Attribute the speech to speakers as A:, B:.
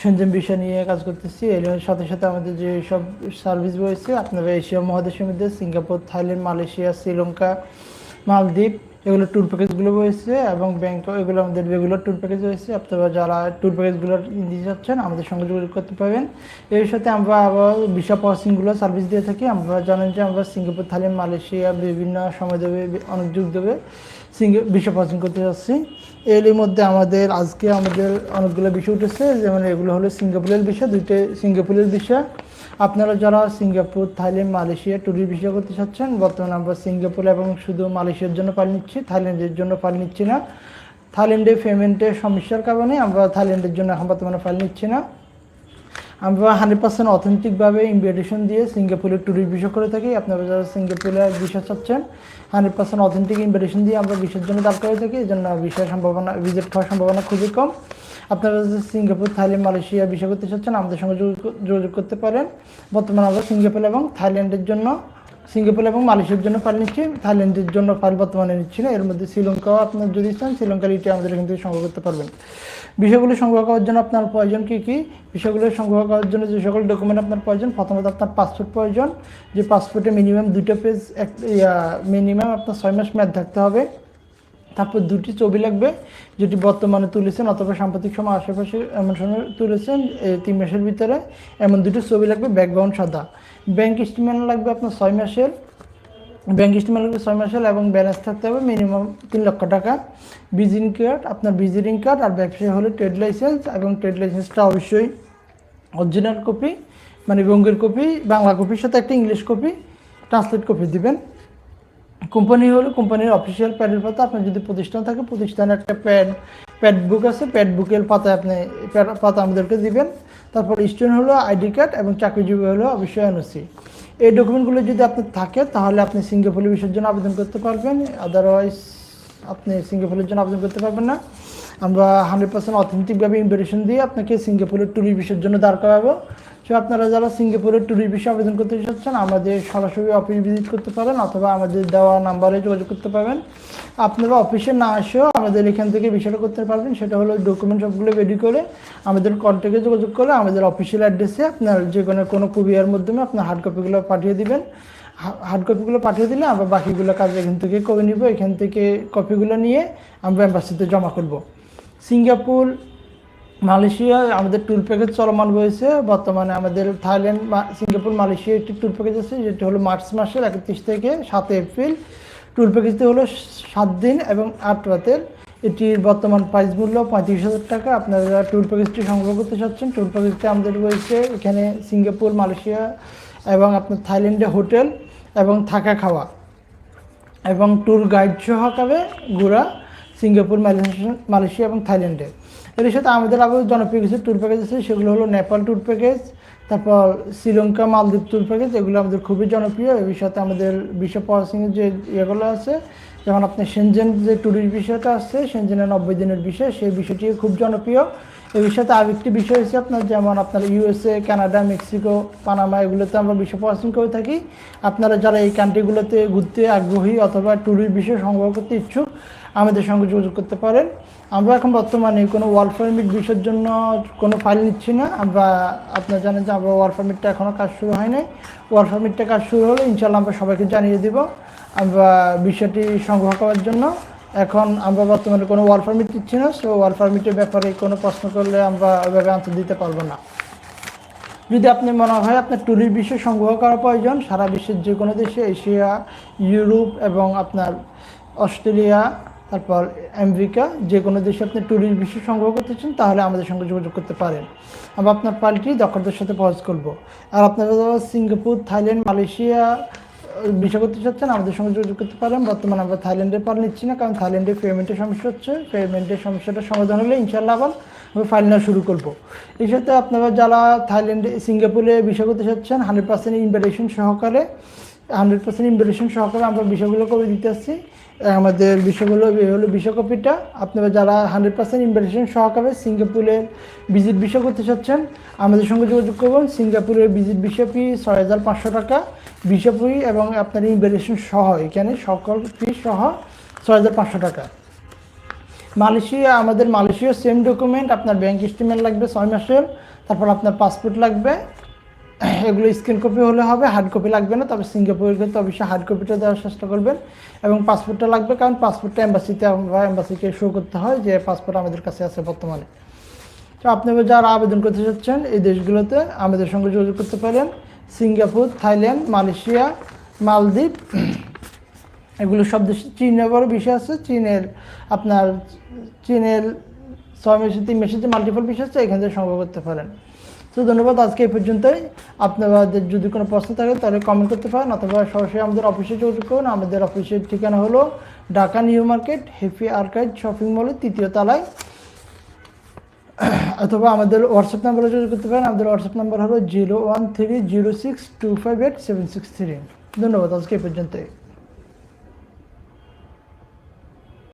A: Shenzhen বিষয় নিয়ে কাজ করতেছি। এর সাথে সাথে আমাদের যে সব সার্ভিস রয়েছে, আপনারা এশিয়া মহাদেশের মধ্যে সিঙ্গাপুর, থাইল্যান্ড, মালয়েশিয়া, শ্রীলঙ্কা, মালদ্বীপ, এগুলো ট্যুর প্যাকেজগুলো রয়েছে এবং ব্যাংকক, এগুলো আমাদের রেগুলার ট্যুর প্যাকেজ রয়েছে। আপনারা যারা ট্যুর প্যাকেজগুলো দিতে চাচ্ছেন, আমাদের সঙ্গে যোগাযোগ করতে পারবেন। এর সাথে আমরা আবার ভিসা প্রসেসিংগুলো সার্ভিস দিয়ে থাকি। আমরা জানেন যে আমরা সিঙ্গাপুর, থাইল্যান্ড, মালয়েশিয়া বিভিন্ন সময় দেবে অনেক যুগ দেবে সিঙ্গে ভিসা প্রসেসিং করতে যাচ্ছি। এর মধ্যে আমাদের আজকে আমাদের অনেকগুলো বিষয় উঠেছে, যেমন এগুলো হলো সিঙ্গাপুরের বিষয়, দুইটা সিঙ্গাপুরের বিষয়। আপনারা যারা Singapore, Thailand, Malaysia tourist visa করতে চাচ্ছেন, বর্তমানে আমরা সিঙ্গাপুর এবং শুধু মালয়েশিয়ার জন্য পাল নিচ্ছি, থাইল্যান্ডের জন্য পাল নিচ্ছি না। থাইল্যান্ডে পেমেন্টের সমস্যার কারণে আমরা থাইল্যান্ডের জন্য এখন বর্তমানে ফাইল নিচ্ছি না। আমরা হান্ড্রেড পার্সেন্ট অথেন্টিকভাবে ইনভিটেশন দিয়ে সিঙ্গাপুরের ট্যুরিস্ট ভিসা করে থাকি। আপনারা যারা সিঙ্গাপুরে ভিসা চাচ্ছেন, হান্ড্রেড পার্সেন্ট অথেন্টিক ইনভিটেশন দিয়ে আমরা ভিসার জন্য দাঁড় করে থাকি। এই জন্য ভিসার সম্ভাবনা ভিজিট হওয়ার সম্ভাবনা খুবই কম। আপনারা যদি সিঙ্গাপুর, থাইল্যান্ড, মালয়েশিয়া ভিসা করতে চাচ্ছেন, আমাদের সঙ্গে যোগাযোগ- যোগাযোগ করতে পারেন। বর্তমানে আমরা সিঙ্গাপুর এবং থাইল্যান্ডের জন্য সিঙ্গাপুর এবং মালয়েশিয়ার জন্য ফাইল নিচ্ছি, থাইল্যান্ডের জন্য ফাইল বর্তমানে নিচ্ছি না। এর মধ্যে শ্রীলঙ্কাও আপনার যদি চান শ্রীলঙ্কার ইটি আমাদের এখান থেকে সংগ্রহ করতে পারবেন। বিষয়গুলো সংগ্রহ করার জন্য আপনার প্রয়োজন কী কী? বিষয়গুলো সংগ্রহ করার জন্য যে সকল ডকুমেন্ট আপনার প্রয়োজন, প্রথমত আপনার পাসপোর্ট প্রয়োজন। যে পাসপোর্টে মিনিমাম দুটো পেজ এক মিনিমাম আপনার ছয় মাস মেয়াদ থাকতে হবে। তারপর দুটি ছবি লাগবে, যেটি বর্তমানে তুলেছেন অথবা সাম্প্রতিক সময় আশেপাশে এমন সময় তুলেছেন তিন মাসের ভিতরে। এমন দুটি ছবি লাগবে, ব্যাকগ্রাউন্ড সাদা। ব্যাংক স্টেটমেন্ট লাগবে আপনার ছয় মাসের। ব্যাংক স্টেটমেন্ট লাগবে ছয় মাসের এবং ব্যালেন্স থাকতে হবে মিনিমাম তিন লক্ষ টাকা। ভিজিটিং কার্ড, আপনার ভিজিটিং কার্ড আর ব্যবসায়ী হলে ট্রেড লাইসেন্স এবং ট্রেড লাইসেন্সটা অবশ্যই অরিজিনাল কপি মানে রঙের কপি, বাংলা কপির সাথে একটা ইংলিশ কপি, ট্রান্সলেট কপি দিবেন। কোম্পানি হলে কোম্পানির অফিসিয়াল প্যাডের পাতা। আপনার যদি প্রতিষ্ঠান থাকে প্রতিষ্ঠানের একটা প্যাড প্যাড বুক আছে প্যাড বুকের পাতায় আপনি পাতা আমাদেরকে দিবেন। তারপর স্টুডেন্ট হলো আইডি কার্ড এবং চাকরিজীবী হলো অবশ্যই এনওসি এই ডকুমেন্টগুলো যদি আপনার থাকে, তাহলে আপনি সিঙ্গাপুর বিষয়ের জন্য আবেদন করতে পারবেন। আদারওয়াইজ আপনি সিঙ্গাপুরের জন্য আবেদন করতে পারবেন না। আমরা হান্ড্রেড পার্সেন্ট অথেন্টিকভাবে ইনভিটেশন দিয়ে আপনাকে সিঙ্গাপুরের ট্যুরিস্ট বিষয়ের জন্য দাঁড় করাবো। সো আপনারা যারা সিঙ্গাপুরের ট্যুরিস্ট বিষয়ে আবেদন করতে চাচ্ছেন, আমাদের সরাসরি অফিস ভিজিট করতে পারেন অথবা আমাদের দেওয়া নাম্বারে যোগাযোগ করতে পারবেন। আপনারা অফিসে না আসেও আমাদের এখান থেকে বিষয়টা করতে পারবেন। সেটা হলো ডকুমেন্ট সবগুলো রেডি করে আমাদের কন্ট্যাক্টে যোগাযোগ করে আমাদের অফিসিয়াল অ্যাড্রেসে আপনার যে কোনো কোনো কুরিয়ার মাধ্যমে আপনার হার্ড কপিগুলো পাঠিয়ে দিবেন। হার্ড কপিগুলো পাঠিয়ে দিলে আমরা বাকিগুলো কাজ এখান থেকে করে নিব। এখান থেকে কপিগুলো নিয়ে আমরা অ্যাম্বাসিতে জমা করব। সিঙ্গাপুর মালয়েশিয়া, আমাদের ট্যুর প্যাকেজ চলমান রয়েছে। বর্তমানে আমাদের থাইল্যান্ড সিঙ্গাপুর, মালয়েশিয়া একটি ট্যুর প্যাকেজ আছে, যেটি হলো মার্চ মাসের একত্রিশ থেকে সাতই এপ্রিল। ট্যুর প্যাকেজটি হলো সাত দিন এবং আট রাতের। এটির বর্তমান প্রাইস মূল্য পঁয়ত্রিশ হাজার টাকা। আপনারা যারা ট্যুর প্যাকেজটি সংগ্রহ করতে চাচ্ছেন। ট্যুর প্যাকেজটি আমাদের রয়েছে এখানে সিঙ্গাপুর, মালয়েশিয়া এবং আপনার থাইল্যান্ডে হোটেল এবং থাকা খাওয়া এবং ট্যুর গাইড সহকারে ঘোরা সিঙ্গাপুর মালয়েশিয়া এবং থাইল্যান্ডে। এর সাথে আমাদের আরও জনপ্রিয় কিছু ট্যুর প্যাকেজ আছে, সেগুলো হলো নেপাল ট্যুর প্যাকেজ তারপর শ্রীলঙ্কা, মালদ্বীপ ট্যুর প্যাকেজ এগুলো আমাদের খুবই জনপ্রিয়। এর সাথে আমাদের বিশ্ব প্রসেসিংয়ের যে ইয়েগুলো আছে, যেমন আপনি সেনজেন যে ট্যুরিস্ট বিষয়টা আছে সেনজেনের নব্বই দিনের বিষয়, সেই বিষয়টি খুব জনপ্রিয়। এর সাথে আরেকটি বিষয় হচ্ছে আপনার যেমন আপনার ইউএসএ কানাডা মেক্সিকো পানামা এগুলোতে আমরা বিশ্ব প্রসেসিং করে থাকি। আপনারা যারা এই কান্ট্রিগুলোতে ঘুরতে আগ্রহী অথবা ট্যুরিস্ট বিষয় সংগ্রহ করতে ইচ্ছুক, আমাদের সঙ্গে যোগাযোগ করতে পারেন। আমরা এখন বর্তমানে কোনো ওয়ার্ল্ড পারমিট বিষয়ের জন্য কোনো ফাইল নিচ্ছি না। আমরা, আপনারা জানেন যে আমরা ওয়ার্ল্ড পারমিটটা এখনও কাজ শুরু হয় নাই। ওয়ার্ল্ড পারমিটটা কাজ শুরু হলে ইনশাল্লাহ আমরা সবাইকে জানিয়ে দিব আমরা বিষয়টি সংগ্রহ করার জন্য। এখন আমরা বর্তমানে কোনো ওয়ার্ল্ড পারমিট দিচ্ছি না সো ওয়ার্ল্ড পারমিটের ব্যাপারে কোনো প্রশ্ন করলে আমরা ওইভাবে আনসার দিতে পারব না। যদি আপনি মনে হয় আপনার ট্যুরিস্ট বিষয় সংগ্রহ করা প্রয়োজন, সারা বিশ্বের যে কোনো দেশে, এশিয়া, ইউরোপ এবং আপনার অস্ট্রেলিয়া, তারপর আমেরিকা, যে কোনো দেশে আপনি ট্যুরিস্ট বিষয় সংগ্রহ করতে চান, তাহলে আমাদের সঙ্গে যোগাযোগ করতে পারেন। আমরা আপনার পাল্টি দক্ষতার সাথে পজ করব। আর আপনারা সিঙ্গাপুর, থাইল্যান্ড, মালয়েশিয়া বিষয় করতে চাচ্ছেন আমাদের সঙ্গে যোগাযোগ করতে পারেন। বর্তমানে আমরা থাইল্যান্ডে পাল নিচ্ছি না, কারণ থাইল্যান্ডে পেমেন্টের সমস্যা হচ্ছে। পেমেন্টের সমস্যাটা সমাধান হলে ইনশাল্লাহ আবার আমরা ফাইল নেওয়া শুরু করব। এই সাথে আপনারা যারা থাইল্যান্ডে, সিঙ্গাপুরে বিষয় করতে চাচ্ছেন হান্ড্রেড পার্সেন্ট ইনভাইটেশন সহকারে হান্ড্রেড পার্সেন্ট ইনভিটেশন সহকারে আমরা বিষয়গুলো করে দিতে আসছি। আমাদের বিষয়গুলো হলো বিষয় কপিটা আপনারা যারা হান্ড্রেড পার্সেন্ট ইনভিটেশন সহকারে সিঙ্গাপুরের ভিজিট বিষয় করতে চাচ্ছেন, আমাদের সঙ্গে যোগাযোগ করবেন সিঙ্গাপুরের ভিজিট বিষয় ফি ছয় হাজার পাঁচশো টাকা। বিষয় ফি এবং আপনার ইনভিটেশন সহ, এখানে সকল ফি সহ ছয় হাজার পাঁচশো টাকা। মালয়েশিয়া, আমাদের মালয়েশিয়া সেম ডকুমেন্ট আপনার ব্যাংক স্টেটমেন্ট লাগবে ছয় মাসের, তারপর আপনার পাসপোর্ট লাগবে। এগুলো স্ক্যান কপি হলে হবে হার্ড কপি লাগবে না, তবে সিঙ্গাপুরের ক্ষেত্রে অবশ্যই হার্ড কপিটা দেওয়ার চেষ্টা করবেন। এবং পাসপোর্টটা লাগবে, কারণ পাসপোর্টটা এম্বাসিতে বা এম্বাসিকে শো করতে হয় যে পাসপোর্ট আমাদের কাছে আছে বর্তমানে। তো আপনি যারা আবেদন করতে চাচ্ছেন, এই দেশগুলোতে আমাদের সঙ্গে যোগাযোগ করতে পারেন। সিঙ্গাপুর, থাইল্যান্ড, মালয়েশিয়া, মালদ্বীপ, এগুলো সব দেশে চীনের বড় বিষয় আছে। চীনের আপনার, চীনের ছয় মাসে, তিন মাসে যে মাল্টিপল বিষয় আছে, এখান থেকে সংগ্রহ করতে পারেন। তো ধন্যবাদ আজকে এই পর্যন্তই। আপনাদের যদি কোনো প্রশ্ন থাকে তাহলে কমেন্ট করতে পারেন অথবা সরাসরি আমাদের অফিসে যোগাযোগ করুন। আমাদের অফিসের ঠিকানা হলো Dhaka New Market, Happy Arcade shopping মলের তৃতীয় তলায়। অথবা আমাদের হোয়াটসঅ্যাপ নাম্বারে যোগাযোগ করতে পারেন। আমাদের হোয়াটসঅ্যাপ নাম্বার হলো zero one three zero six two five eight seven six three ধন্যবাদ আজকে এই পর্যন্তই।